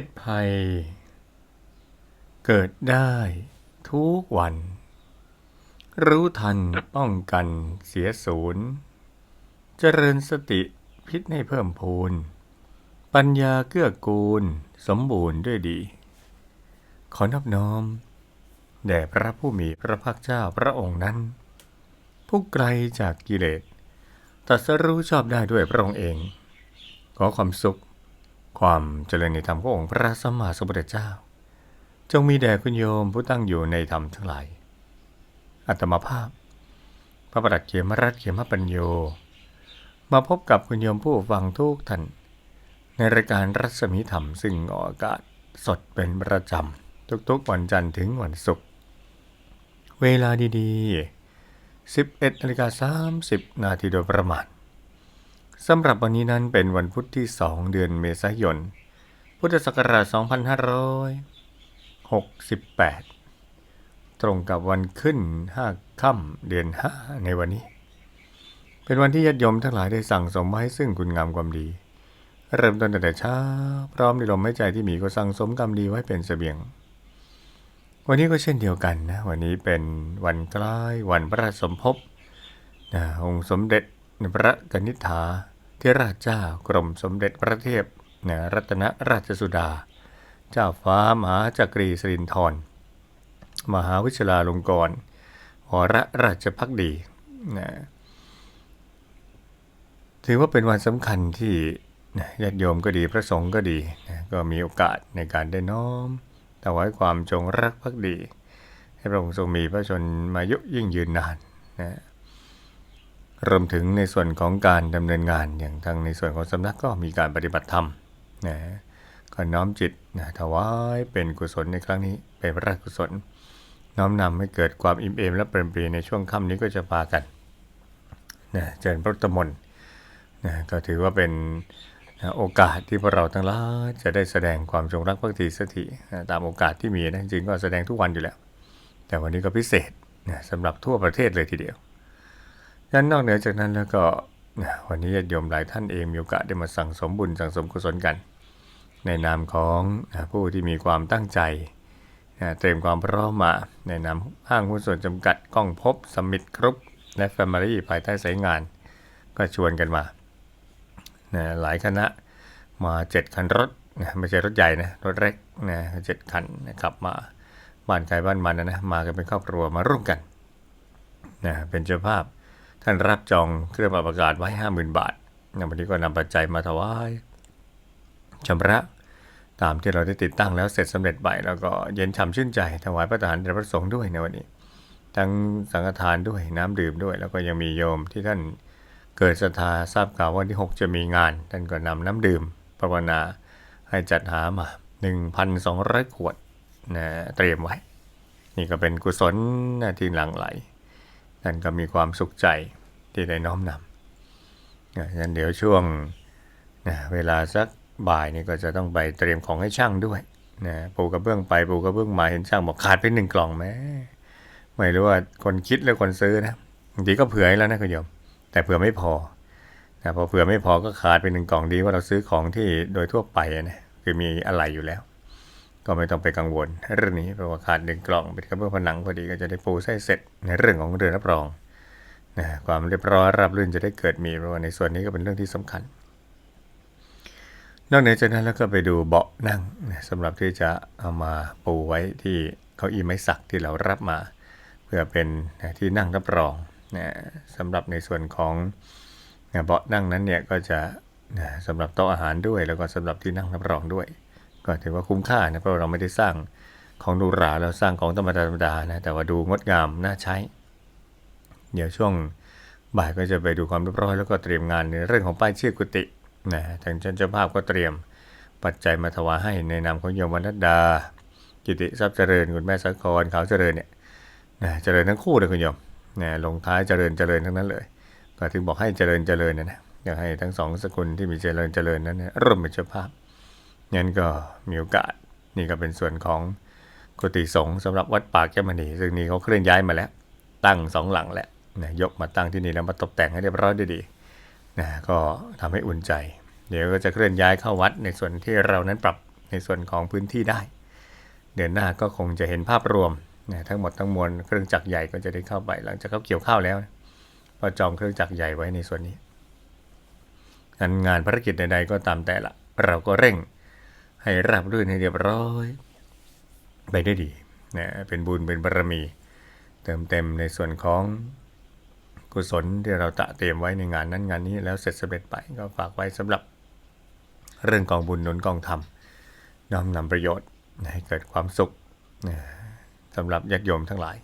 ศภัย เกิดได้ทุกวัน รู้ทันป้องกันเสียศูนย์เจริญสติพิษให้เพิ่มพูน ปัญญาเกื้อกูลสมบูรณ์ด้วยดี ขอนอบน้อม แด่พระผู้มีพระภาคเจ้าพระองค์นั้น ผู้ไกลจากกิเลสตรัสรู้ชอบได้ด้วยพระองค์เอง ขอความสุข ความเจริญในธรรมขององค์พระสัมมาสัมพุทธเจ้า จงมีแด่คุณโยมผู้ตั้งอยู่ในธรรมทั้งหลาย อัตมาภาพ พระประดักเขมรัตเขมปัญโย มาพบกับคุณโยมผู้ฟังทุกท่าน ในรายการรัศมีธรรมซึ่งออกอากาศสดเป็นประจำทุกๆวันจันทร์ถึงวันศุกร์เวลาดีๆ 11นาฬิกา30 นาทีโดยประมาณ สำหรับวันนี้นั้นเป็นวันพุธที่ 2 เดือนเมษายน พุทธศักราช 2568 ตรงกับวันขึ้น 5 ค่ำเดือน 5 ในวันนี้ เป็นวันที่ญาติโยมทั้งหลายได้สั่งสมไว้ซึ่งคุณงามความดี เริ่มต้นตั้งแต่เช้า พร้อมในลมหายใจที่มีก็สั่งสมกรรมดีไว้เป็นเสบียง วันนี้ก็เช่นเดียวกันนะ วันนี้เป็นวันคล้วันพระราชสมภพนะองค์สมเด็จพระกนิษฐา ธิราชเจ้ากรมสมเด็จพระเทพนรัตนราชสุดา เจ้าฟ้ามหาจักรีสรินทรมหาวิชลาลงกรณ์วรราชพักดีนะถือว่าเป็นวันสำคัญที่ญาติโยมก็ดีพระสงฆ์ก็ดีนะก็มีโอกาสในการได้น้อมถวายความจงรักภักดี ให้พระองค์ทรงมีพระชนมายุยิ่งยืนนานนะ รวมถึงในส่วนของการดำเนินงานอย่างทางในส่วนของสำนักก็มีการปฏิบัติธรรมนะก็น้อมจิตนะถวายเป็นกุศลในครั้งนี้เป็นพระกุศล น้อมนำให้เกิดความอิ่มเอมและเปรมปรีในช่วงค่ำนี้ก็จะพากันนะเจริญพระตมน์นะก็ถือว่าเป็นนะโอกาสที่พวกเราทั้งหลายจะได้แสดงความจงรักภักดีสถินะตามโอกาสที่มีนะจริงก็แสดงทุกวันอยู่แล้ว แต่วันนี้ก็พิเศษนะสำหรับทั่วประเทศเลยทีเดียว ดันั้นนอกเหนือจากนั้นแล้วก็วันนี้ญาติโยมหลายท่านเองมีโอกาสได้มาสั่งสมบุญสั่งสมกุศลกัน ในนามของผู้ที่มีความตั้งใจเตรียมความพร้อมมาในนามห้างหุ้นส่วนจำกัดกล้องพบสมิธกรุ๊ปและแฟมิลี่ภายใต้สายงาน ก็ชวนกันมาหลายคณะมา 7 คันรถไม่ใช่รถใหญ่นะรถเล็กนะเจ็ดคันนะครับมาบ้านใครบ้านมันนะนะมากันเป็นครอบครัวมาร่วมกันนะเป็นเจ้าภาพ ท่านรับจองเครื่องปรับอากาศไว้50,000บาทวันนี้ก็นำปัจจัยมาถวายชำระตามที่เราได้ติดตั้งแล้วเสร็จสำเร็จไปแล้วก็เย็นฉ่ำชื่นใจถวายพระทหารแด่พระสงฆ์ด้วยในวันนี้ ทั้งสังฆทานด้วยน้ำดื่มด้วย แล้วก็ยังมีโยมที่ท่านเกิดศรัทธาทราบข่าววันที่ 6 จะมีงาน ท่านก็นำน้ำดื่มภาวนาให้จัดหามา 1,200 ขวดนะเตรียมไว้ นี่ก็เป็นกุศลนะที่หลั่งไหล ท่านก็มีความสุขใจที่ได้น้อมนำนะงั้นเดี๋ยวช่วงนะเวลาสักบ่ายนี่ก็จะต้องไปเตรียมของให้ช่างด้วยนะปูกระเบื้องไปปูกระเบื้องมาเห็นช่างบอกขาดไปหนึ่งกล่องแม้ไม่รู้ว่าคนคิดหรือคนซื้อนะบางทีก็เผื่อแล้วนะคุณโยม แต่เผื่อไม่พอนะพอเผื่อไม่พอก็ขาดไปหนึ่งกล่องดีว่าเราซื้อของที่โดยทั่วไปนะคือมีอะไรอยู่แล้ว ก็ไม่ต้องไปกังวลเรื่องนี้เพราะว่าขาดหนึ่งกล่องเป็นกระเบื้องผนังพอดีก็จะได้ปูใส่เสร็จในเรื่องของเรือรับรองนะความเรียบร้อยรับรื่นจะได้เกิดมีเพราะว่าในส่วนนี้ก็เป็นเรื่องที่สำคัญ นอกเหนือจากนั้นแล้วก็ไปดูเบาะนั่งนะสำหรับที่จะเอามาปูไว้ที่เก้าอี้ไม้สักที่เรารับมา เพื่อเป็นที่นั่งรับรองนะสำหรับในส่วนของเบาะนั่งนั้นเนี่ยก็จะนะสำหรับโต๊ะอาหารด้วย แล้วก็สำหรับที่นั่งรับรองด้วย ก็ถือว่าคุ้มค่านะเพราะเราไม่ได้สร้างของดูหราเราสร้างของธรรมดาธรรมดานะแต่ว่าดูงดงามน่าใช้ เดี๋ยวช่วงบ่ายก็จะไปดูความเรียบร้อยแล้วก็เตรียมงานในเรื่องของป้ายชื่อกุฏินะทางเจ้าภาพก็เตรียมปัจจัยมาถวายให้ในนามของโยมวรรณดากิติทรัพย์เจริญคุณแม่สักครขาวเจริญเนี่ยนะเจริญทั้งคู่เลยคุณโยมนะลงท้ายเจริญเจริญทั้งนั้นเลย ก็ถึงบอกให้เจริญเจริญนะนะอยากให้ทั้งสองสกุลที่มีเจริญเจริญนั้นนะร่วมเป็นเจ้าภาพ งั้นก็มีโอกาสนี่ก็เป็นส่วนของกุฏิสงฆ์สำหรับวัดป่าแก้วมณีซึ่งนี่เขาเคลื่อนย้ายมาแล้ว ตั้งสองหลังแล้วนะยกมาตั้งที่นี่แล้วมาตกแต่งให้เรียบร้อยดีๆนะก็ทำให้อุ่นใจ เดี๋ยวก็จะเคลื่อนย้ายเข้าวัดในส่วนที่เรานั้นปรับในส่วนของพื้นที่ได้ เดือนหน้าก็คงจะเห็นภาพรวมนะทั้งหมดทั้งมวลเครื่องจักรใหญ่ก็จะได้เข้าไปหลังจากเขาเกี่ยวข้าวแล้วก็จองเครื่องจักรใหญ่ไว้ในส่วนนี้งานงานภารกิจใดๆก็ตามแต่ละเราก็เร่ง ให้ราบรื่นให้เรียบร้อย ไปได้ดีนะเป็นบุญเป็นบารมี เติมเต็มในส่วนของกุศลที่เราตะเตรียมไว้ในงานนั้นงานนี้แล้วเสร็จสำเร็จไปก็ฝากไว้สำหรับเรื่องกองบุญหนุนกองธรรมน้อมนำประโยชน์ให้เกิดความสุขนะสำหรับญาติโยมทั้งหลาย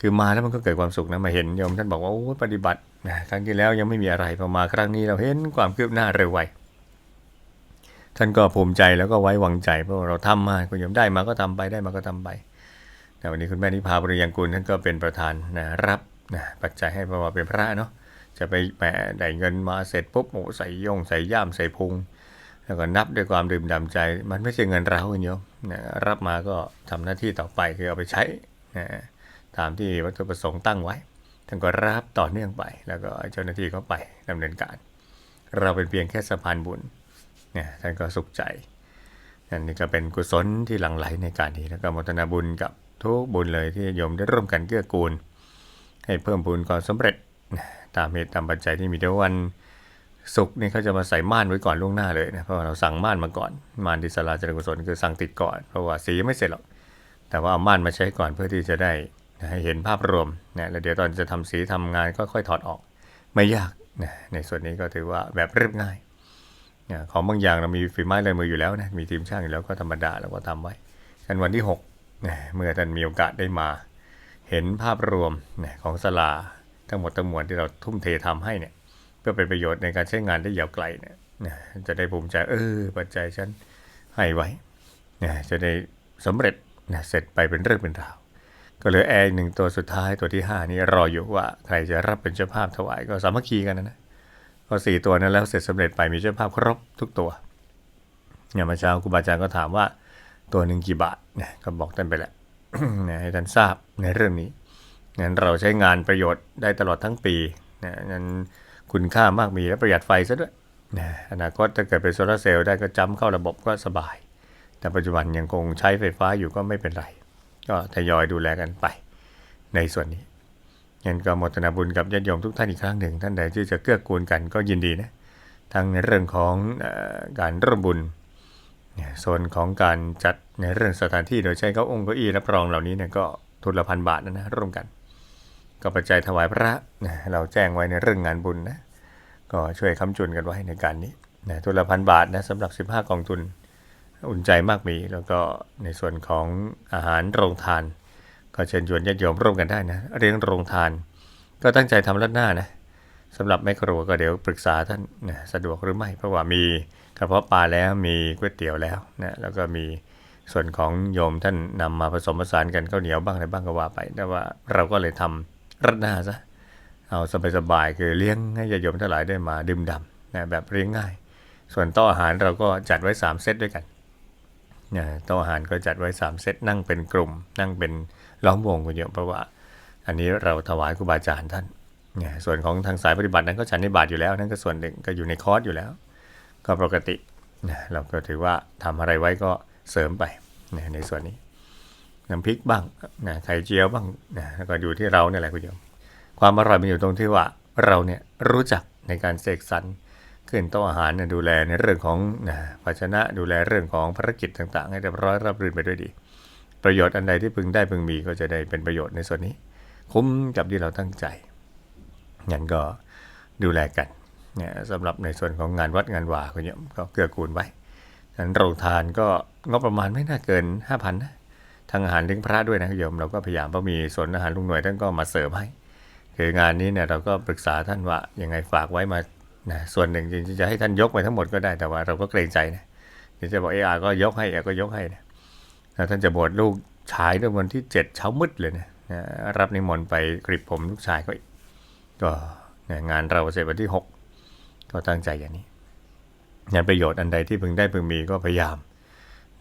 คือมาแล้วมันก็เกิดความสุขนะมาเห็นโยมท่านบอกว่าโอ้ปฏิบัตินะครั้งที่แล้วยังไม่มีอะไรพอมาครั้งนี้เราเห็นความคืบหน้าเร็วไว ท่านก็ภูมิใจแล้วก็ไว้วางใจเพราะเราทำมาคุณโยมได้มาก็ทำไปได้มาก็ทำไปแต่วันนี้คุณแม่นิพาบริยังกุลท่านก็เป็นประธานนะรับนะปัจจัยให้พระว่าเป็นพระเนาะจะไปแหมได้เงินมาเสร็จปุ๊บโอ้ใส่ย่งใส่ย่ามใส่พุงแล้วก็นับด้วยความดื่มด่ำใจ มันไม่ใช่เงินเราคุณโยมนะรับมาก็ทำหน้าที่ต่อไปคือเอาไปใช้นะตามที่วัตถุประสงค์ตั้งไว้ท่านก็รับต่อเนื่องไป แล้วก็เจ้าหน้าที่ก็ไปดำเนินการ เราเป็นเพียงแค่สะพานบุญ เนี่ยท่านก็สุขใจนั่นนี่ก็เป็นกุศลที่หลั่งไหลในการนี้แล้วก็มทนาบุญกับทุกบุญเลยที่โยมได้ร่วมกันเกื้อกูล ให้เพิ่มบุญความสำเร็จตามเหตุตามปัจจัยที่มีเดี๋ยววันศุกร์นี่เขาจะมาใส่ม่านไว้ก่อนล่วงหน้าเลยนะเพราะเราสั่งม่านมาก่อนม่านที่ศาลาจริกุศลคือสั่งติดก่อน เพราะว่าสียังไม่เสร็จหรอกแต่ว่าเอาม่านมาใช้ก่อนเพื่อที่จะได้ให้เห็นภาพรวมนะแล้วเดี๋ยวตอนจะทำสีทำงานก็ค่อยถอดออก ไม่ยากนะในส่วนนี้ก็ถือว่าแบบเรียบง่าย ของบางอย่างเรามีฝีไม้ลายมืออยู่แล้วนะมีทีมช่างอยู่แล้วก็ธรรมดาเราก็ทำไว้กันวันที่6เมื่อท่านมีโอกาสได้มา เห็นภาพรวมของสลาทั้งหมดทั้งมวลที่เราทุ่มเททำให้เนี่ยเพื่อเป็นประโยชน์ในการใช้งานได้ยาวไกลเนี่ยจะได้ภูมิใจเออปัจจัยฉันให้ไว้จะได้สำเร็จเสร็จไปเป็นเรื่องเป็นราวก็เหลือแอร์หนึ่งตัวสุดท้ายตัวที่ห้านี่รออยู่ว่าใครจะรับเป็นเจ้าภาพถวายก็สามัคคีกันนะนะ อสี่ตัวนั้นแล้วเสร็จสำเร็จไปมีเจ้าภาพครบทุกตัวเนี่ยมาเช้าครูบาอาจารย์ก็ถามว่าตัวหนึ่งกี่บาทเนี่ยก็บอกท่านไปแล้วเนี่ยให้ท่านทราบในเรื่องนี้งั้นเราใช้งานประโยชน์ได้ตลอดทั้งปีนะงั้นคุณค่ามากมีและประหยัดไฟซะด้วยนะอนาคตถ้าเกิดเป็นโซลาเซลล์ได้ก็จำเข้าระบบก็สบาย แต่ปัจจุบันยังคงใช้ไฟฟ้าอยู่ก็ไม่เป็นไร ก็ทยอยดูแลกันไปในส่วนนี้ งั้นก็มทนาบุญกับญาติโยมทุกท่านอีกครั้งหนึ่ง ท่านใดที่จะเกื้อกูลกันก็ยินดีนะทั้งในเรื่องของอการร่วมบุญเนี่ยส่วนของการจัดในเรื่องสถานที่โดยใช้เก้าองค์เก้าอี้รับรองเหล่านี้เนี่ยก็ทุนละพันบาทนะนะร่วมกัน ก็ปัจจัยถวายพระนะเราแจ้งไว้ในเรื่องงานบุญนะก็ช่วยค้ำจุนกันไว้ในการนี้นะทุนละพันบาทนะสำหรับ 15 กองทุน อุ่นใจมากมี แล้วก็ในส่วนของอาหารโรงทาน ก็เชิญชวนญาติโยมร่วมกันได้นะเลี้ยงโรงทาน ก็ตั้งใจทำรัดหน้านะสำหรับแม่ครัวก็เดี๋ยวปรึกษาท่านนะสะดวกหรือไม่ เพราะว่ามีกระเพาะปลาแล้วมีก๋วยเตี๋ยวแล้วนะแล้วก็มีส่วนของโยมท่านนำมาผสมผสานกันข้าวเหนียวบ้างอะไรบ้างก็ว่าไป แต่ว่าเราก็เลยทำรัดหน้าซะเอาสบายๆคือเลี้ยงให้ญาติโยมทั้งหลายได้มาดื่มด่ำนะแบบเลี้ยงง่าย ส่วนโต๊ะอาหารเราก็จัดไว้ 3 เซตด้วยกันนะโต๊ะอาหารก็จัดไว้ 3 เซตนั่งเป็นกลุ่ม นั่งเป็น ล้อมวงกันเยอะเพราะว่า อันนี้เราถวายครูบาอาจารย์ท่านเนี่ยส่วนของทางสายปฏิบัตินั้นก็ฉันในบาทอยู่แล้ว นั่นก็ส่วนหนึ่งก็อยู่ในคอร์สอยู่แล้ว ก็ปกตินะเราก็ถือว่าทำอะไรไว้ก็เสริมไปในส่วนนี้น้ำพริกบ้างนะไข่เจียวบ้างนะแล้วก็อยู่ที่เราเนี่ยแหละคุณโยมความอร่อยมันอยู่ตรงที่ว่าเราเนี่ยรู้จักในการเสกสรรขึ้นโต๊ะอาหารเนี่ยดูแลในเรื่องของนะภาชนะดูแลเรื่องของภารกิจต่าง ๆ ให้เรียบร้อยรับรื่นไปด้วยดี ประโยชน์อันใดที่พึงได้พึงมีก็จะได้เป็นประโยชน์ในส่วนนี้ คุ้มกับที่เราตั้งใจงั้นก็ดูแลกันเนี่ยสำหรับในส่วนของงานวัดงานวาคุณโยมก็เกื้อกูลไว้งั้นโรงทานก็งบประมาณไม่น่าเกิน 5,000นะทางอาหารเลี้ยงพระด้วยนะคุณโยมเราก็พยายามเพราะมีส่วนอาหารลุงหน่วยท่านก็มาเสริมให้ คืองานนี้เนี่ยเราก็ปรึกษาท่านว่ายังไงฝากไว้มานะส่วนหนึ่งจริงๆจะให้ท่านยกไปทั้งหมดก็ได้แต่ว่าเราก็เกรงใจนะเดี๋ยวจะบอกเออาก็ยกให้เอก็ยกให้นะ ท่านจะบวชลูกชายด้วยวันที่เจ็ดเช้ามืดเลยนะนะรับนิมนต์ไปกริบผมลูกชายก็ก็งานเราเสร็จวันที่หกก็ตั้งใจอย่างนี้งานประโยชน์อันใดที่พึงได้พึงมีก็พยายาม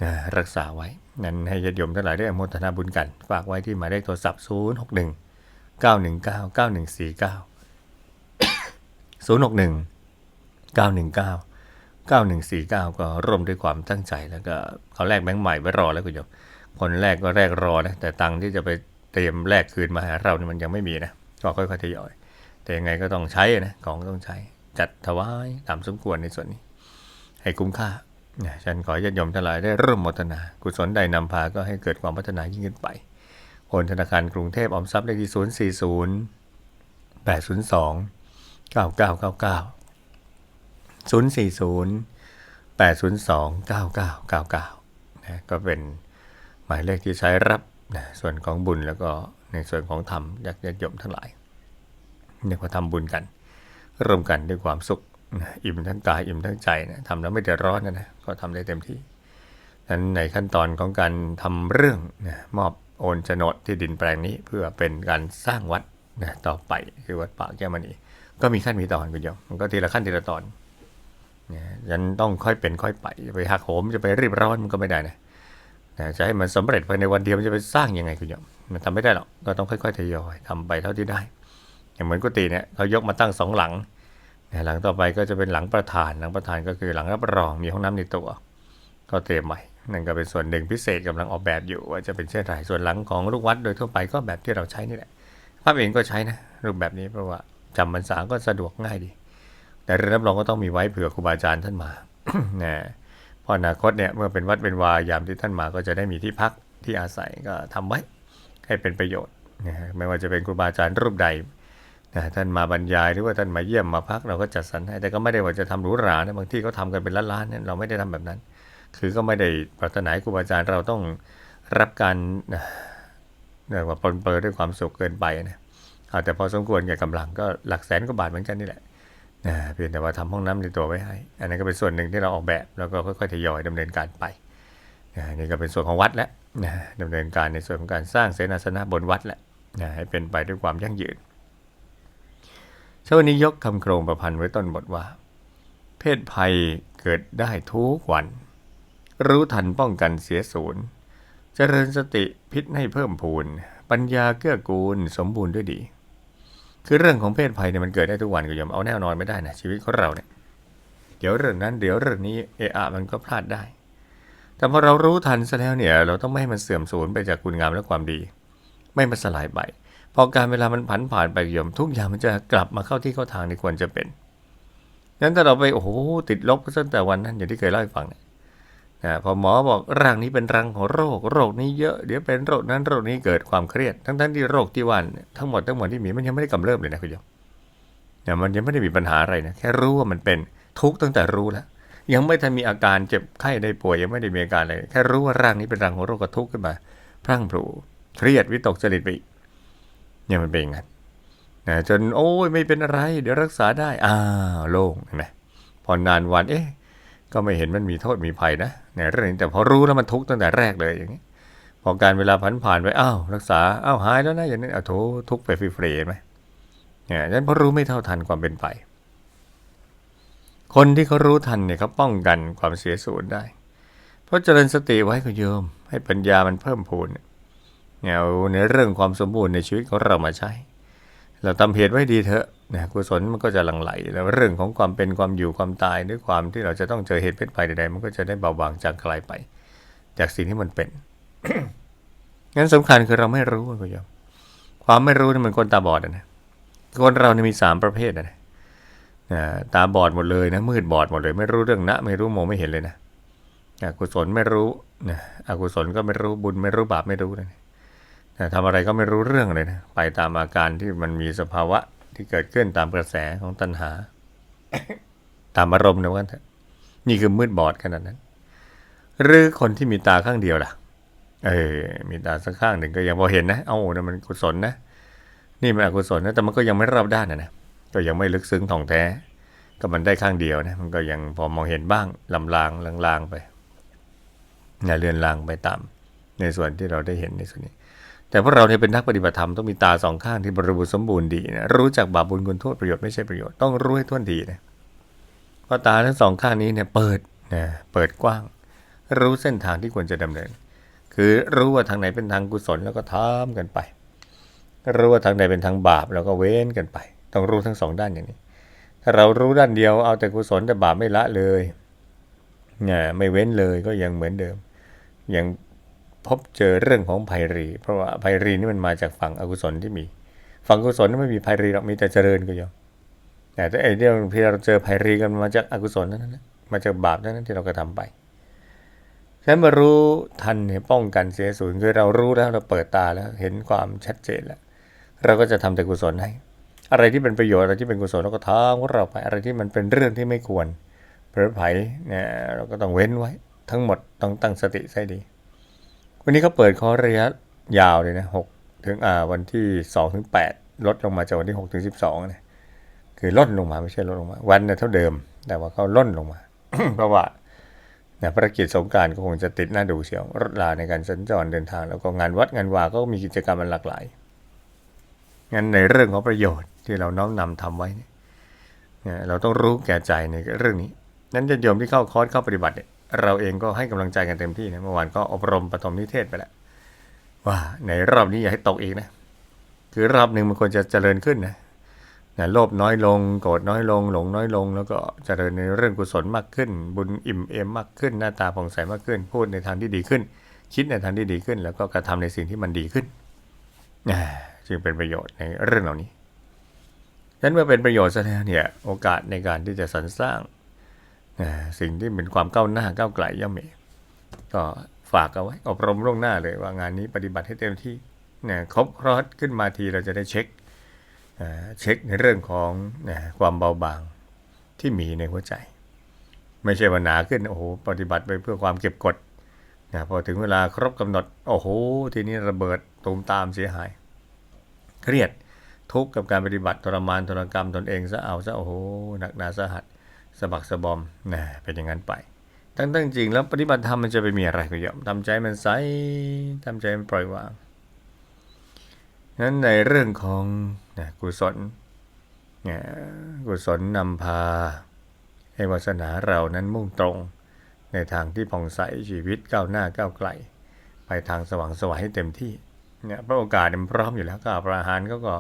นะรักษาไว้ นั้นให้ญาติโยมทั้งหลายได้อนุโมทนาบุญกัน ฝากไว้ที่หมายเลขโทรศัพท์ 0 6 1 9 1 9 9 1 4 9 0 6 1 9 1 9 9149 ก็ร่วมด้วยความตั้งใจแล้วก็เขาแลกแบงค์ใหม่ไว้รอแล้วคุณโยมคนแรกก็แลกรอนะแต่ตังค์ที่จะไปเตรียมแลกคืนมาหาเรานี่มันยังไม่มีนะก็ค่อยๆทยอย แต่ยังไงก็ต้องใช้นะของต้องใช้จัดถวายตามสมควรในส่วนนี้ ให้คุ้มค่านะฉันขอญาติโยมทั้งหลายได้ร่วมมทนา กุศลใดนำพาก็ให้เกิดความพัฒนายิ่งขึ้นไปโอนธนาคารกรุงเทพออมทรัพย์เลขที่ 040 802 9999 040 802 9999นะก็เป็นหมายเลขที่ใช้รับนะส่วนของบุญแล้วก็ในส่วนของธรรมญาติโยมทั้งหลายเนี่ยก็ทำบุญกันร่วมกันด้วยความสุขนะอิ่มทั้งกายอิ่มทั้งใจนะทำแล้วไม่เดือดร้อนนะนะก็ทำได้เต็มที่นั้นในขั้นตอนของการทำเรื่องนะมอบโอนโฉนดที่ดินแปลงนี้เพื่อเป็นการสร้างวัดนะต่อไปคือวัดป่าแก้วมณีก็มีขั้นมีตอนคุณโยมมันก็ทีละขั้นทีละตอน ยันต้องค่อยเป็นค่อยไปจะไปหักโหมจะไปรีบร้อนมันก็ไม่ได้นะจะให้มันสำเร็จภายในวันเดียวมันจะไปสร้างยังไงคุณโยมมันทำไม่ได้หรอกก็ต้องค่อยๆทยอยทำไปเท่าที่ได้ อย่างเหมือนกุฏิเนี่ยเขายกมาตั้งสองหลังหลังต่อไปก็จะเป็นหลังประธานหลังประธานก็คือหลังรับรองมีห้องน้ำในตัว ก็เตรียมใหม่นั่นก็เป็นส่วนหนึ่งพิเศษกำลังออกแบบอยู่ว่าจะเป็นเช่นไรส่วนหลังของลูกวัดโดยทั่วไปก็แบบที่เราใช้นี่แหละภาพเองก็ใช้นะรูปแบบนี้เพราะว่าจำพรรษาก็สะดวกง่ายดี แต่เรือนรับรองก็ต้องมีไว้เผื่อครูบาอาจารย์ท่านมานะพราะอนาคตเนี่ยเมื่อเป็นวัดเป็นวายามที่ท่านมาก็จะได้มีที่พักที่อาศัยก็ทำไว้ให้เป็นประโยชน์นะไม่ว่าจะเป็นครูบาอาจารย์รูปใดนะท่านมาบรรยายหรือว่าท่านมาเยี่ยมมาพักเราก็จัดสรรให้แต่ก็ไม่ได้ว่าจะทำหรูหรานะบางที่เขาทากันเป็นล้านๆเนี่ยเราไม่ได้ทำแบบนั้น คือก็ไม่ได้ปรารถนาครูบาอาจารย์เราต้องรับการนะเรียกว่าปนเปื้อด้วยความสุขเกินไปนะเอาแต่พอสมควรแก่กำลังก็หลักแสนกว่าบาทเหมือนกันนี่แหละ นะเพียงแต่ว่าทำห้องน้ำในตัวไว้ให้ อันนั้นก็เป็นส่วนหนึ่งที่เราออกแบบแล้วก็ค่อยๆทยอยดำเนินการไปนะนี่ก็เป็นส่วนของวัดแล้วนะดำเนินการในส่วนของการสร้างเสนาสนะบนวัดแหละนะให้เป็นไปด้วยความยั่งยืนเช้าวันนี้ยกคำโครงประพันธ์ไว้ต้นบทว่า เพศภัยเกิดได้ทุกวัน รู้ทันป้องกันเสียศูนย์เจริญสติพิษให้เพิ่มพูน ปัญญาเกื้อกูลสมบูรณ์ด้วยดี คือเรื่องของเพศภัยเนี่ยมันเกิดได้ทุกวันก็ยอมเอาแน่นอนไม่ได้นะชีวิตของเราเนี่ย เดี๋ยวเรื่องนั้นเดี๋ยวเรื่องนี้เอะอะมันก็พลาดได้ แต่พอเรารู้ทันซะแล้วเนี่ย เราต้องไม่ให้มันเสื่อมสูญไปจากคุณงามและความดี ไม่มันสลายไปพอการเวลามันผันผ่านไปโยมทุกอย่างมันจะกลับมาเข้าที่เข้าทางในควรจะเป็นงั้นถ้าเราไปโอ้โหติดลบตั้งแต่วันนั้นอย่างที่เคยเล่าให้ฟังเนี่ย นะพอหมอบอกร่างนี้เป็นรังของโรค โรคนี้เยอะ เดี๋ยวเป็นโรคนั้นโรคนี้เกิดความเครียด ทั้งทั้งที่โรคที่ว่าเนี่ยทั้งหมดทั้งหมดที่มีมันยังไม่ได้กำเริบเลยนะคุณโยมเนี่ยมันยังไม่ได้มีปัญหาอะไรนะแค่รู้ว่ามันเป็นทุกข์ตั้งแต่รู้แล้ว ยังไม่ทันมีอาการเจ็บไข้ได้ป่วยยังไม่ได้มีอาการอะไรแค่รู้ว่าร่างนี้เป็นรังของโรคก็ทุกข์ขึ้นมาพรั่งพรูเครียดวิตกจริตไปอีกเนี่ยมันเป็นอย่างนั้นนะจนโอ้ยไม่เป็นอะไร เดี๋ยวรักษาได้อ้าวโล่งเห็นไหมพอนานวันเอ๊ะ ก็ไม่เห็นมันมีโทษมีภัยนะในเรื่องนี้แต่พอรู้แล้วมันทุกข์ตั้งแต่แรกเลยอย่างนี้พอการเวลาผ่านผ่านไปอ้าวรักษาอ้าวหายแล้วนะอย่างนี้อ้าวโถทุกข์ไปฟรีๆไหมเนี่ยฉะนั้นพอรู้ไม่เท่าทันความเป็นไป คนที่เขารู้ทันเนี่ยเขาป้องกันความเสียสูญได้ เพราะเจริญสติไว้ก็โยม ให้ปัญญามันเพิ่มพูนเนี่ยเอาในเรื่องความสมบูรณ์ในชีวิตของเรามาใช้ เราทำเหตุไว้ดีเถอะ นะกุศลมันก็จะหลั่งไหลแล้วเรื่องของความเป็นความอยู่ความตายด้วยความที่เราจะต้องเจอเหตุเพศภัยใดๆมันก็จะได้เบาบางจางไกลไป จากสิ่งที่มันเป็นงั้นสำคัญคือเราไม่รู้คุณโยมความไม่รู้นี่มันคนตาบอดนะคนเรานี่มีสามประเภทนะนะตาบอดหมดเลยนะมืดบอดหมดเลย ไม่รู้เรื่องนะไม่รู้มองไม่เห็นเลยนะอกุศลไม่รู้นะอกุศลก็ไม่รู้บุญไม่รู้บาปไม่รู้นะนะทำอะไรก็ไม่รู้เรื่องเลยนะไปตามอาการที่มันมีสภาวะ ที่เกิดขึ้นตามกระแสของตัณหา ตามอารมณ์นะว่านี่คือมืดบอดขนาดนั้น หรือคนที่มีตาข้างเดียวล่ะ เออ มีตาสักข้างหนึ่งก็ยังพอเห็นนะ เอ้านะมันกุศลนะ นี่มันอกุศลนะ แต่มันก็ยังไม่รอบด้านนะนะ ก็ยังไม่ลึกซึ้งท่องแท้ ก็มันได้ข้างเดียวนะ มันก็ยังพอมองเห็นบ้างลำลางลางๆไปเนี่ยเลือนลางไปตาม ในส่วนที่เราได้เห็นในส่วนนี้ แต่พวกเราเนี่ยเป็นนักปฏิบัติธรรมต้องมีตาสองข้างที่บริบูรณ์สมบูรณ์ดีนะรู้จักบาปบุญคุณโทษประโยชน์ไม่ใช่ประโยชน์ต้องรู้ให้ท่วนทีนะเพราะตาทั้งสองข้างนี้เนี่ยเปิดนะเปิดกว้าง รู้เส้นทางที่ควรจะดำเนิน คือรู้ว่าทางไหนเป็นทางกุศลแล้วก็ทำกันไป รู้ว่าทางไหนเป็นทางบาปแล้วก็เว้นกันไป ต้องรู้ทั้งสองด้านอย่างนี้ ถ้าเรารู้ด้านเดียวเอาแต่กุศลแต่บาปไม่ละเลยเนี่ยไม่เว้นเลยก็ยังเหมือนเดิมยัง พบเจอเรื่องของภัยรี เพราะว่าภัยรีนี่มันมาจากฝั่งอกุศลที่มี ฝั่งกุศลนี่ไม่มีภัยรีหรอกมีแต่เจริญก็ยอมแต่ไอ้เรื่องที่เราเจอภัยรีกันมาจากอกุศลนั่นนะมาจากบาปนั่นนะที่เรากระทำไปฉะนั้นมารู้ทันเนี่ยป้องกันเสียศูนย์คือเรารู้แล้วเราเปิดตาแล้วเห็นความชัดเจนแล้วเราก็จะทำแต่กุศลให้ อะไรที่เป็นประโยชน์อะไรที่เป็นกุศลเราก็ทำของเราไปอะไรที่มันเป็นเรื่องที่ไม่ควรเผลอไผเนี่ยเราก็ต้องเว้นไว้ ทั้งหมดต้องตั้งสติใส่ดี วันนี้เขาเปิดคอร์สระยะยาวเลยนะหกถึงอ่าวันที่สองถึงแปดลดลงมาจากวันที่หกถึงสิบสองนะคือลดลงมาไม่ใช่ลดลงมา วันเนี่ยเท่าเดิม แต่ว่าเขาล่นลงมา เพราะว่าเนี่ยภารกิจสงการก็คงจะติดหน้าดูเชียวรถลาในการสัญจรเดินทาง แล้วก็งานวัดงานวาก็มีกิจกรรมมันหลากหลายงั้นในเรื่องของประโยชน์ที่เราน้อมนำทำไว้เนี่ยเนี่ยเราต้องรู้แก่ใจในเรื่องนี้ นั้นจะโยมที่เข้าคอร์สเข้าปฏิบัติเนี่ย เราเองก็ให้กำลังใจกันเต็มที่นะเมื่อวานก็อบรมปฐมนิเทศไปแล้วว่าในรอบนี้อย่าให้ตกอีกนะ คือรอบหนึ่งมันควรจะเจริญขึ้นนะนะโลภน้อยลง โกรธน้อยลง หลงน้อยลง แล้วก็เจริญในเรื่องกุศลมากขึ้น บุญอิ่มเอมมากขึ้น หน้าตาผ่องใสมากขึ้น พูดในทางที่ดีขึ้น คิดในทางที่ดีขึ้น แล้วก็กระทำในสิ่งที่มันดีขึ้นนะจึงเป็นประโยชน์ในเรื่องเหล่านี้ฉะนั้นเมื่อเป็นประโยชน์ซะแล้วเนี่ย โอกาสในการที่จะสรรสร้าง สิ่งที่เป็นความก้าวหน้าก้าวไกลย่อมมีก็ฝากเอาไว้อบรมล่วงหน้าเลยว่างานนี้ปฏิบัติให้เต็มที่เนี่ยครบครอสขึ้นมาทีเราจะได้เช็คเช็คในเรื่องของนะความเบาบางที่มีในหัวใจ ไม่ใช่ว่าหนาขึ้นโอ้โหปฏิบัติไปเพื่อความเก็บกดนะพอถึงเวลาครบกำหนดโอ้โหทีนี้ระเบิดตูมตามเสียหาย เครียดทุกข์กับการปฏิบัติทรมานทรกรรมตนเองซะเอาซะโอ้โหหนักหนาสาหัส สะบักสะบอมนะเป็นอย่างนั้นไปตั้งตั้งจริงแล้วปฏิบัติธรรมมันจะไปมีอะไรก็ยอมทำใจมันใสทำใจมันปล่อยวางนั้นในเรื่องของนะกุศลนี่กุศลนำพาให้วาสนาเรานั้นมุ่งตรง ในทางที่ผ่องใสชีวิตก้าวหน้าก้าวไกล ไปทางสว่างสวายให้เต็มที่เนี่ยพระโอกาสมันพร้อมอยู่แล้วก็พระอาหารก็ก็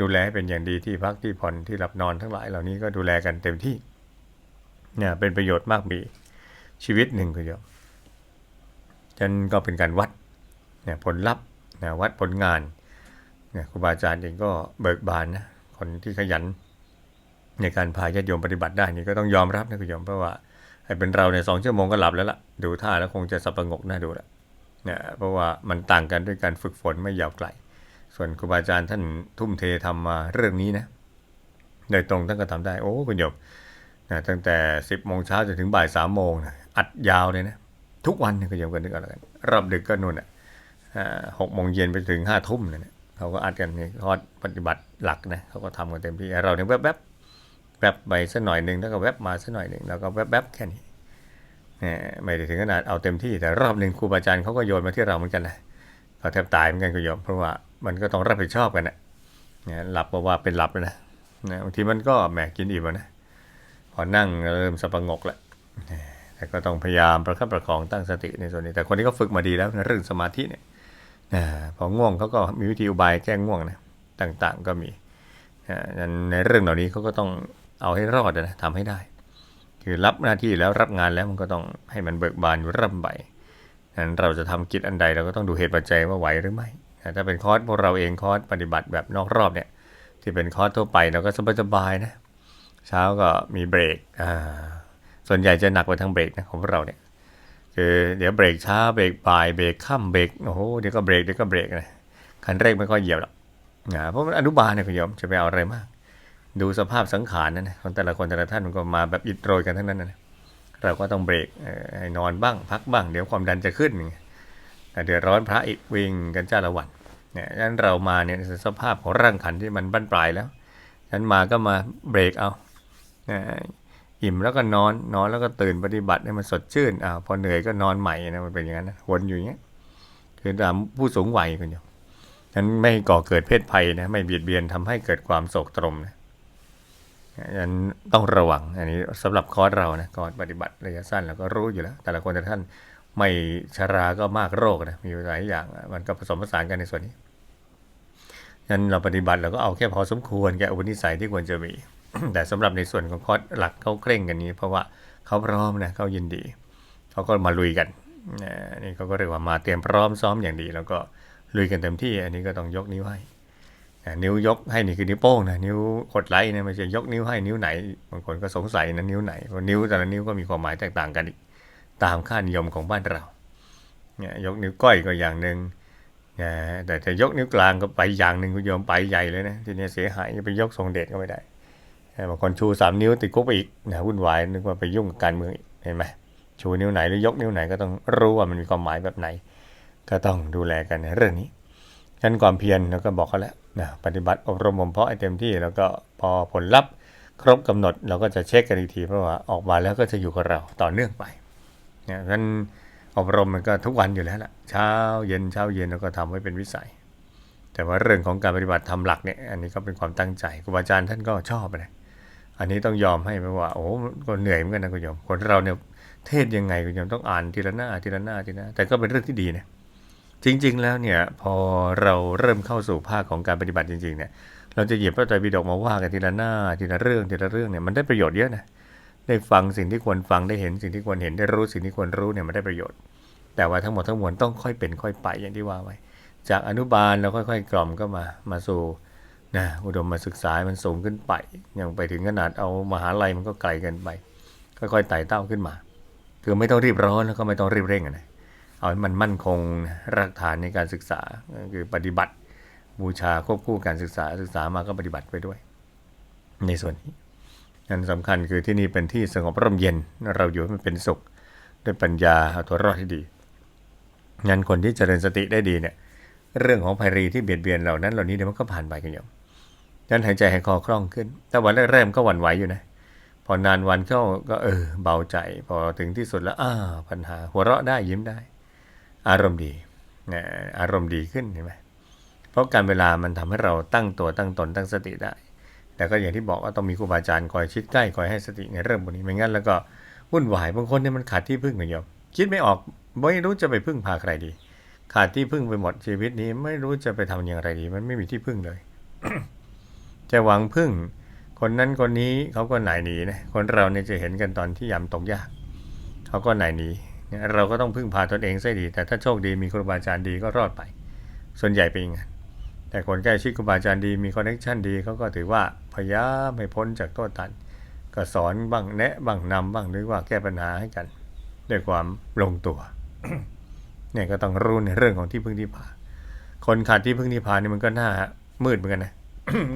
ดูแลให้เป็นอย่างดีที่พักที่ผ่อนที่หลับนอนทั้งหลายเหล่านี้ก็ดูแลกันเต็มที่ เนี่ยเป็นประโยชน์มากมีชีวิตหนึ่งก็โยมฉันก็เป็นการวัดเนี่ยผลลัพธ์นะวัดผลงานเนี่ยครูบาอาจารย์เองก็เบิกบานนะคนที่ขยัน ในการพาญาติโยมปฏิบัติได้นี่ก็ต้องยอมรับนะคุณโยมเพราะว่าให้เป็นเราในสองชั่วโมงก็หลับแล้วล่ะดูท่าแล้วคงจะสับประงกน่าดูละเนี่ยเพราะว่ามันต่างกันด้วยการฝึกฝนไม่ยาวไกล ส่วนครูบาอาจารย์ท่านทุ่มเททำมาเรื่องนี้นะโดยตรงท่านก็ทำได้โอ้คุณโยม ตั้งแต่ 10โมงเช้าจนถึงบ่าย3โมงนะอัดยาวเลยนะทุกวันเนี่ยก็ยังกันนึกอาละกันรอบดึกก็นู่นอะหกโมงเย็นไปถึงห้าทุ่มเนี่ยเขาก็อัดกันนี่คอร์สปฏิบัติหลักนะเขาก็ทำกันเต็มที่เราเนี่ยแวบแวบแวบไปสักหน่อยหนึ่งแล้วก็แวบมาสักหน่อยหนึ่งแล้วก็แวบแวบแค่นี้เนี่ยไม่ได้ถึงขนาดเอาเต็มที่แต่รอบหนึ่งครูบาอาจารย์เขาก็โยนมาที่เราเหมือนกันนะเราแทบตายเหมือนกันก็โยมเพราะว่ามันก็ต้องรับผิดชอบกันนะเนี่ยหลับว่าเป็นหลับนะนะบางทีมันก็แหมกินอิ่มอะนะ พอนั่งเริ่มสะประงกแหละแต่ก็ต้องพยายามประคับประคองตั้งสติในส่วนนี้ แต่คนที่เขาฝึกมาดีแล้วในเรื่องสมาธิเนี่ยนะพอง่วงเขาก็มีวิธีอุบายแก้ง่วงนะต่างๆก็มีในเรื่องเหล่านี้เขาก็ต้องเอาให้รอดนะทำให้ได้ คือรับหน้าที่แล้วรับงานแล้วมันก็ต้องให้มันเบิกบานอยู่ร่ำใบนั้นเราจะทำกิจอันใดเราก็ต้องดูเหตุปัจจัยว่าไหวหรือไม่ ถ้าเป็นคอร์สพวกเราเองคอร์สปฏิบัติแบบนอกรอบเนี่ยที่เป็นคอร์สทั่วไปเราก็สบายๆนะ เช้าก็มีเบรกอ่าส่วนใหญ่จะหนักไปทางเบรกนะของพวกเราเนี่ยคือเดี๋ยวเบรกเช้าเบรกบ่ายเบรกค่ำเบรกโอ้โหเดี๋ยวก็เบรกเดี๋ยวก็เบรกนะคันเร่งไม่ค่อยเหยียบหรอกนะเพราะมันอนุบาลเนี่ยคุณโยมจะไปเอาอะไรมาก ดูสภาพสังขารนั่นนะของแต่ละคนแต่ละท่านมันก็มาแบบอิดโรยกันทั้งนั้นนะเราก็ต้องเบรกให้นอนบ้างพักบ้าง เดี๋ยวความดันจะขึ้นเดือดร้อนพระอีกวิ่งกันจ้าละวันเนี่ยฉะนั้นเรามาเนี่ยสภาพของร่างขันที่มันบั้นปลายแล้วฉันมาก็มาเบรกเอา อิ่มแล้วก็นอนนอนแล้วก็ตื่นปฏิบัติให้มันสดชื่นอ่าพอเหนื่อยก็นอนใหม่นะมันเป็นอย่างนั้นนะวนอยู่อย่างเงี้ยคือตามผู้สูงวัยคนเดียวนั้นไม่ก่อเกิดเพศภัยนะไม่เบียดเบียนทำให้เกิดความโศกตรมนะนั้นต้องระวังอันนี้สำหรับคอร์สเรานะก่อนปฏิบัติระยะสั้นเราก็รู้อยู่แล้ว แต่ละคนแต่ท่านไม่ชราก็มากโรคนะมีหลายอย่างมันก็ผสมผสานกันในส่วนนี้นั้นเราปฏิบัติเราก็เอาแค่พอสมควรแก่อุปนิสัยที่ควรจะมี แต่สำหรับในส่วนของคอร์สหลักเขาเคร่งกันนี้ เพราะว่าเขาพร้อมนะเขายินดีเขาก็มาลุยกันนี่เขาก็เรียกว่ามาเตรียมพร้อมซ้อมอย่างดี แล้วก็ลุยกันเต็มที่ อันนี้ก็ต้องยกนิ้วให้นิ้วยกให้นี่คือนิ้วโป้งนะนิ้วกดไลค์นะไม่ใช่ยกนิ้วให้นิ้วไหนบางคนก็สงสัยนะนิ้วไหนเพราะนิ้วแต่ละนิ้วก็มีความหมายแตกต่างกันอีกตามค่านิยมของบ้านเราเนี่ยยกนิ้วก้อยก็อย่างหนึ่งแต่จะยกนิ้วกลางก็ไปอย่างหนึ่งคุณโยมไปใหญ่เลยนะทีนี้เสียหายจะไปยกทรงเดชก็ไม่ได้ บางคนชูสามนิ้วติดคุกไปอีกนะวุ่นวายนึกว่าไปยุ่งกับการเมืองเห็นไหมชูนิ้วไหนหรือยกนิ้วไหนก็ต้องรู้ว่ามันมีความหมายแบบไหน ก็ต้องดูแลกันในเรื่องนี้ฉะนั้นความเพียรเราก็บอกเขาแล้วนะปฏิบัติอบรมบ่มเพาะให้เต็มที่แล้วก็พอผลลัพธ์ ครบกำหนดเราก็จะเช็คกันอีกทีเพราะว่าออกมาแล้วก็จะอยู่กับเราต่อเนื่องไปนะฉะนั้นอบรมมันก็ทุกวันอยู่แล้วล่ะเช้าเย็นเช้าเย็นเราก็ทำไว้เป็นวิสัย แต่ว่าเรื่องของการปฏิบัติทำหลักเนี่ยอันนี้ก็เป็นความตั้งใจครูบาอาจารย์ท่านก็ชอบนะ อันนี้ต้องยอมให้ไหมว่า โอ้ก็เหนื่อยเหมือนกันนะคุณโยม คนเราเนี่ยเทศยังไงคุณโยมต้องอ่านทีละหน้าทีละหน้าทีละหน้าแต่ก็เป็นเรื่องที่ดีนะจริง ๆ แล้วเนี่ยพอเราเริ่มเข้าสู่ภาคของการปฏิบัติจริง ๆ เนี่ย เราจะหยิบพระไตรปิฎกมาว่ากันทีละหน้าทีละเรื่องทีละเรื่องเนี่ยมันได้ประโยชน์เยอะนะได้ฟังสิ่งที่ควรฟังได้เห็นสิ่งที่ควรเห็นได้รู้สิ่งที่ควรรู้เนี่ยมันได้ประโยชน์ แต่ว่าทั้งหมดทั้งมวลต้องค่อยเป็นค่อยไปอย่างที่ว่าไว้ จากอนุบาลเราค่อย ๆ กล่อมก็มามาสู่ นะอุดมมาศึกษา มันสูงขึ้นไปยังไปถึงขนาดเอามหาลัยมันก็ไกลเกินไป ค่อยๆไต่เต้าขึ้นมา คือไม่ต้องรีบร้อนแล้วก็ไม่ต้องรีบเร่งอะนะเอาให้มันมั่นคงรากฐานในการศึกษาคือปฏิบัติบูชาควบคู่การศึกษาศึกษามาก็ปฏิบัติไปด้วย ในส่วนนี้นั่นสำคัญคือที่นี่เป็นที่สงบร่มเย็นเราอยู่มันเป็นสุขด้วยปัญญาเอาตัวรอดที่ดีงั้นคนที่เจริญสติได้ดีเนี่ยเรื่องของภัยรีที่เบียดเบียนเหล่านั้นเหล่านี้เดี๋ยวมันก็ผ่านไปกันโยม นั้นหายใจให้คอคล่องขึ้น แต่วันแรกๆก็หวั่นไหวอยู่นะ พอนานวันเข้าก็เออ เบาใจ พอถึงที่สุดแล้วอ้าปัญหา หัวเราะได้ยิ้มได้ อารมณ์ดีอารมณ์ดีขึ้นเห็นไหมเพราะการเวลามันทำให้เราตั้งตัวตั้งตนตั้งสติได้ แต่ก็อย่างที่บอกว่าต้องมีครูบาอาจารย์คอยชิดใกล้คอยให้สติในเรื่องพวกนี้ไม่งั้นแล้วก็วุ่นวายบางคนเนี่ยมันขาดที่พึ่งเหมือนโยมคิดไม่ออกไม่รู้จะไปพึ่งพาใครดี ขาดที่พึ่งไปหมดชีวิตนี้ ไม่รู้จะไปทำอย่างไรดี มันไม่มีที่พึ่งเลย จะหวังพึ่ง คนนั้นคนนี้เขาก็หนายหนีนะคนเราเนี่ยจะเห็นกันตอนที่ยามตกยากเขาก็หนายหนีเนี่ยเราก็ต้องพึ่งพาตนเองซะดี แต่ถ้าโชคดีมีครูบาอาจารย์ดีก็รอดไป ส่วนใหญ่เป็นอย่างนั้นแต่คนใกล้ชิดครูบาอาจารย์ดีมีคอนเนคชันดีเขาก็ถือว่าพยายามไม่พ้นจากโทษตัน ก็สอนบ้างแนะบ้างนำบ้างหรือว่าแก้ปัญหาให้กัน ด้วยความลงตัวเนี่ยก็ต้องรู้ในเรื่องของที่พึ่งที่พา คนขาดที่พึ่งที่พานี่มันก็น่ามืดเหมือนกันนะ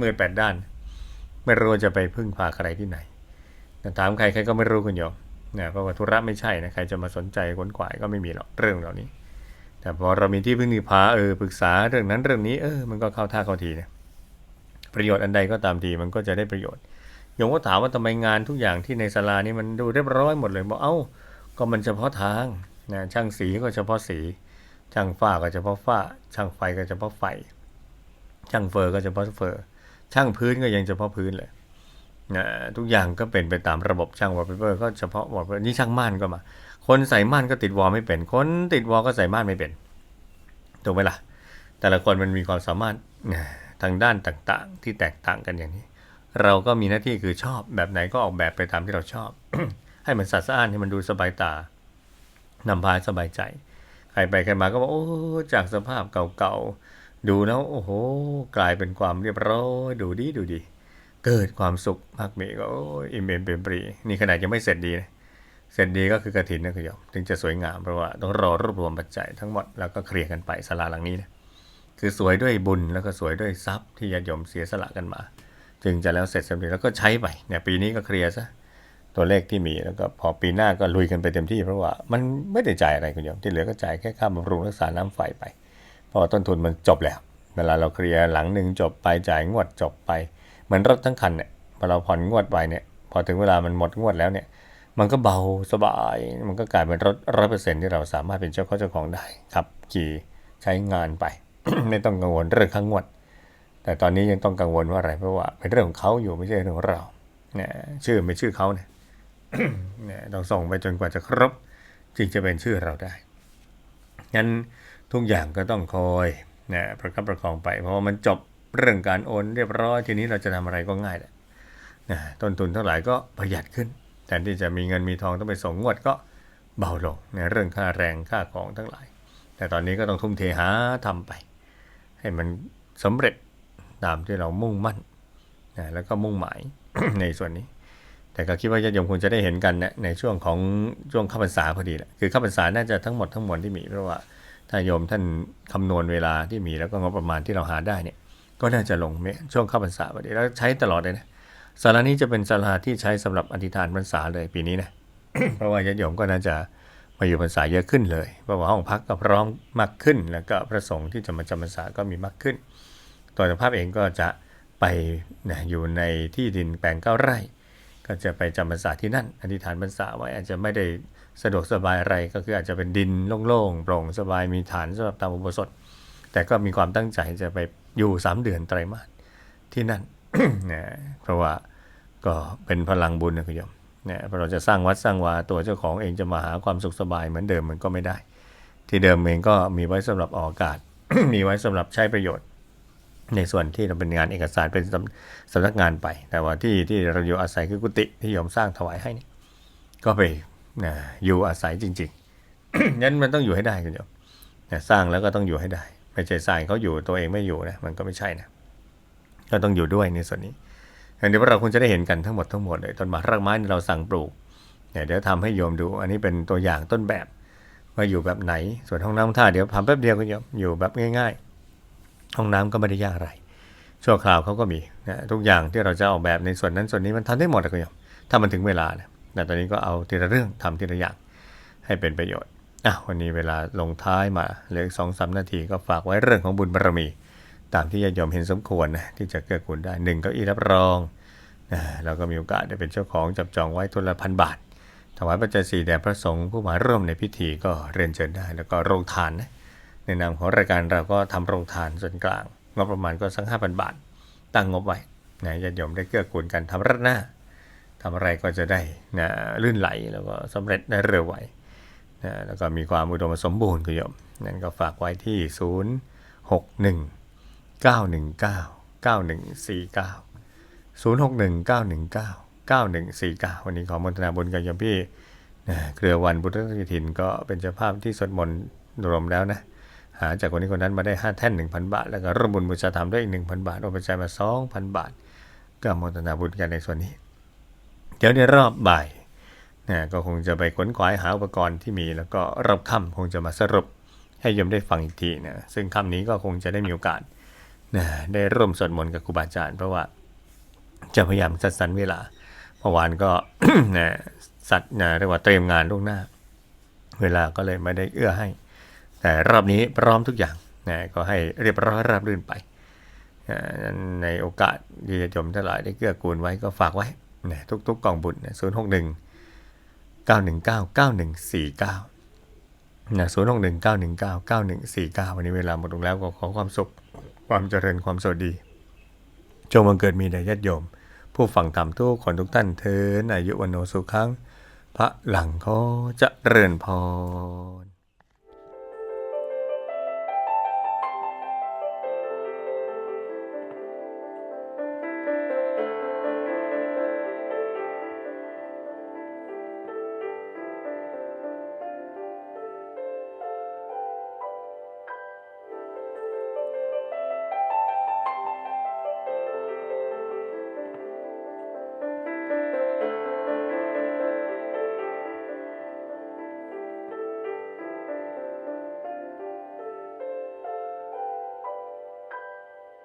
มืดแปดด้าน ไม่รู้จะไปพึ่งพาใครที่ไหนแต่ถามใครใครก็ไม่รู้คุณโยมเนี่ยเพราะว่าธุระไม่ใช่นะใครจะมาสนใจขนขวายก็ไม่มีหรอกเรื่องเหล่านี้ แต่พอเรามีที่พึ่งที่พาเออปรึกษาเรื่องนั้นเรื่องนี้เออมันก็เข้าท่าเข้าทีนะประโยชน์อันใดก็ตามทีมันก็จะได้ประโยชน์โยมก็ถามว่าทำไมงานทุกอย่างที่ในศาลานี้มันดูเรียบร้อยหมดเลยบอกเอ้าก็มันเฉพาะทางนะช่างสีก็เฉพาะสี ช่างฝ้าก็เฉพาะฝ้า ช่างไฟก็เฉพาะไฟ ช่างเฟอร์ก็เฉพาะเฟอร์ ช่างพื้นก็ยังเฉพาะพื้นเลยนะทุกอย่างก็เป็นไปตามระบบช่างวอลเปเปอร์ก็เฉพาะวอลเปเปอร์นี่ช่างม่านก็มา คนใส่ม่านก็ติดวอลไม่เป็น คนติดวอลก็ใส่ม่านไม่เป็นถูกไหมล่ะ แต่ละคนมันมีความสามารถทางด้านต่างๆ ที่แตกต่างกันอย่างนี้ เราก็มีหน้าที่คือชอบแบบไหนก็ออกแบบไปตามที่เราชอบ ให้มันสัดสะอานให้มันดูสบายตานำพาสบายใจ ใครไปใครมาก็บอกโอ้จากสภาพเก่าๆ ดูแล้วโอ้โห กลายเป็นความเรียบร้อยดูดีดูดีเกิดความสุขมากมีก็อิ่มเอมเปรมปรีนี่ขนาดยังไม่เสร็จดีนะเสร็จดีก็คือกระถินนะคุณโยมถึงจะสวยงามเพราะว่าต้องรอรวบรวมปัจจัยทั้งหมดแล้วก็เคลียร์กันไปสลาหลังนี้นะคือสวยด้วยบุญแล้วก็สวยด้วยทรัพย์ที่ญาติโยมเสียสละกันมา จึงจะแล้วเสร็จสำเร็จแล้วก็ใช้ไปเนี่ยปีนี้ก็เคลียร์ซะตัวเลขที่มีแล้วก็พอปีหน้าก็ลุยกันไปเต็มที่เพราะว่ามันไม่ได้จ่ายอะไรคุณโยมที่เหลือก็จ่ายแค่ค่าบำรุงรักษาน้ำไฟไป ราะว่าต้นทุนมันจบแล้ว เวลาเราเคลียร์หลังหนึ่งจบไปจ่ายงวดจบไป เหมือนรถทั้งคันเนี่ยพอเราผ่อนงวดไปเนี่ยพอถึงเวลามันหมดงวดแล้วเนี่ยมันก็เบาสบาย มันก็กลายเป็นรถร้อยเปอร์เซ็นที่เราสามารถเป็นเจ้าของเจ้าของได้ครับขี่ใช้งานไป ไม่ต้องกังวลเรื่องข้างงวด แต่ตอนนี้ยังต้องกังวลว่าอะไรเพราะว่าเป็นเรื่องของเขาอยู่ไม่ใช่เรื่องของเราเนี่ยชื่อไม่ชื่อเขาเนี่ยเนี่ยต้องส่งไปจนกว่าจะครบจึงจะเป็นชื่อเราได้งั้น ทุกอย่างก็ต้องคอยนะประคับประคองไป เพราะว่ามันจบเรื่องการโอนเรียบร้อยทีนี้เราจะทำอะไรก็ง่ายแหละนะต้นทุนเท่าไหร่ก็ประหยัดขึ้นแทนที่จะมีเงินมีทองต้องไปส่งงวดก็เบาลงในเรื่องค่าแรงค่าของทั้งหลาย แต่ตอนนี้ก็ต้องทุ่มเทหาทำไป ให้มันสำเร็จตามที่เรามุ่งมั่นนะแล้วก็มุ่งหมายในส่วนนี้ แต่ก็คิดว่าญาติโยมคงจะได้เห็นกันนะในช่วงของช่วงข้าพรรษาพอดีแหละคือข้าพรรษาน่าจะทั้งหมดทั้งมวลที่มีเพราะว่า ถ้าโยมท่านคำนวณเวลาที่มีแล้วก็งบประมาณที่เราหาได้เนี่ย ก็น่าจะลงเมช่วงเข้าพรรษาพอดีแล้วใช้ตลอดเลยนะศาลานี้จะเป็นศาลาที่ใช้สำหรับอธิษฐานพรรษาเลยปีนี้นะเพราะว่าญาติโยมก็น่าจะมาอยู่พรรษาเยอะขึ้นเลยเพราะว่าห้องพักก็พร้อมมากขึ้น แล้วก็พระสงฆ์ที่จะมาจำพรรษาก็มีมากขึ้น ตัวเจ้าภาพเองก็จะไปนะอยู่ในที่ดินแปลงเก้าไร่ ก็จะไปจำพรรษาที่นั่น อธิษฐานพรรษาไว้อาจจะไม่ได้ สะดวกสบายอะไรก็คืออาจจะเป็นดินโล่งๆโปร่งสบายมีฐานสำหรับตามอุโบสถ แต่ก็มีความตั้งใจจะไปอยู่สามเดือนไตรมาสที่นั่นนะเพราะว่าก็เป็นพลังบุญนะคุณโยมนะเพราะเราจะสร้างวัดสร้างวาตัวเจ้าของเองจะมาหาความสุขสบายเหมือนเดิมมันก็ไม่ได้ ที่เดิมเองก็มีไว้สำหรับออกอากาศ มีไว้สำหรับใช้ประโยชน์ ในส่วนที่เราเป็นงานเอกสารเป็นสำสำนักงานไป แต่ว่าที่ที่เราอยู่อาศัยคือกุฏิที่โยมสร้างถวายให้นี่ก็ไป นะอยู่อาศัยจริงๆนั้นมันต้องอยู่ให้ได้คุณโยมนะสร้างแล้วก็ต้องอยู่ให้ได้ ไม่ใช่สร้างเขาอยู่ตัวเองไม่อยู่นะมันก็ไม่ใช่นะก็ต้องอยู่ด้วยในส่วนนี้อย่างเดี๋ยวเราคงจะได้เห็นกันทั้งหมดทั้งหมดเลยต้นไม้รากไม้ที่เราสั่งปลูกเนี่ยเดี๋ยวทำให้โยมดู อันนี้เป็นตัวอย่างต้นแบบว่าอยู่แบบไหน ส่วนห้องน้ำท่าเดี๋ยวทำแป๊บเดียวคุณโยมอยู่แบบง่าย ๆ ห้องน้ำก็ไม่ได้ยากอะไรชั่วคราวเขาก็มีนะทุกอย่างที่เราจะออกแบบในส่วนนั้นส่วนนี้มันทำได้หมดนะคุณโยมถ้ามันถึงเวลานะ แต่ตอนนี้ก็เอาทีละเรื่องทำทีละอย่างให้เป็นประโยชน์อะวันนี้เวลาลงท้ายมาเหลือสองสามนาทีก็ฝากไว้เรื่องของบุญบารมี ตามที่ญาติโยมเห็นสมควรนะที่จะเกื้อกูลได้หนึ่งเก็อีรับรองนะเราก็มีโอกาสได้เป็นเจ้าของจับจองไว้ทุนละพันบาท ถวายปัจจัยสี่แด่พระสงฆ์ผู้มาร่วมในพิธีก็เรียนเชิญได้ แล้วก็โรงทานนะในนามของรายการเราก็ทำโรงทานส่วนกลางงบประมาณก็สักห้าพันบาท ตั้งงบไว้นะญาติโยมได้เกื้อกูลกันทำรัดหน้า ทำอะไรก็จะได้นะลื่นไหลแล้วก็สำเร็จได้เร็วไวนะแล้วก็มีความอุดมสมบูรณ์คุณโยมนั่นก็ฝากไว้ที่ 0 6 1 9 1 9 9 1 4 9 0 6 1 9 1 9 9 1 4 9 วันนี้ขอมนตนาบุญกับโยมพี่นะเครือวันพุทธกฐินก็เป็นเจ้าภาพที่สวดมนต์รวมแล้วนะหาจากคนนี้คนนั้นมาได้ 5 แท่น 1,000 บาท แล้วก็ร่วมบุญบูชาธรรมด้วยอีก 1,000 บาทโอนปัจจัยมา 2,000 บาท ก็มทนาบุญกันในส่วนนี้ เดี๋ยวในรอบบ่ายนะก็คงจะไปขวนขวายหาอุปกรณ์ที่มี แล้วก็รอบค่ำคงจะมาสรุปให้ยมได้ฟังอีกทีนะซึ่งค่ำนี้ก็คงจะได้มีโอกาสนะได้ร่วมสวดมนต์กับครูบาอาจารย์เพราะว่าจะพยายามจัดสรรเวลาเมื่อวานก็นะสัตว์นะเรียกว่าเตรียมงานล่วงหน้า เวลาก็เลยไม่ได้เอื้อให้ แต่รอบนี้พร้อมทุกอย่างนะก็ให้เรียบร้อยราบรื่นไป ในโอกาสที่จะชมทั้งหลายได้เกื้อกูลไว้ก็ฝากไว้ นะทุกๆกล่องบุญศูนย์หกหนึ่งเก้าหนึ่งเก้าเก้าหนึ่งสี่เก้านะศูนย์หกหนึ่งเก้าหนึ่งเก้าเก้าหนึ่งสี่เก้าวันนี้เวลาหมดลงแล้วก็ขอความสุข ความเจริญความสวัสดี จงบังเกิดมีแด่ญาติโยม ผู้ฟังธรรมทุกคนทุกท่านเทินอายุวันโนสุขังพระหลังเขาจะเริญพร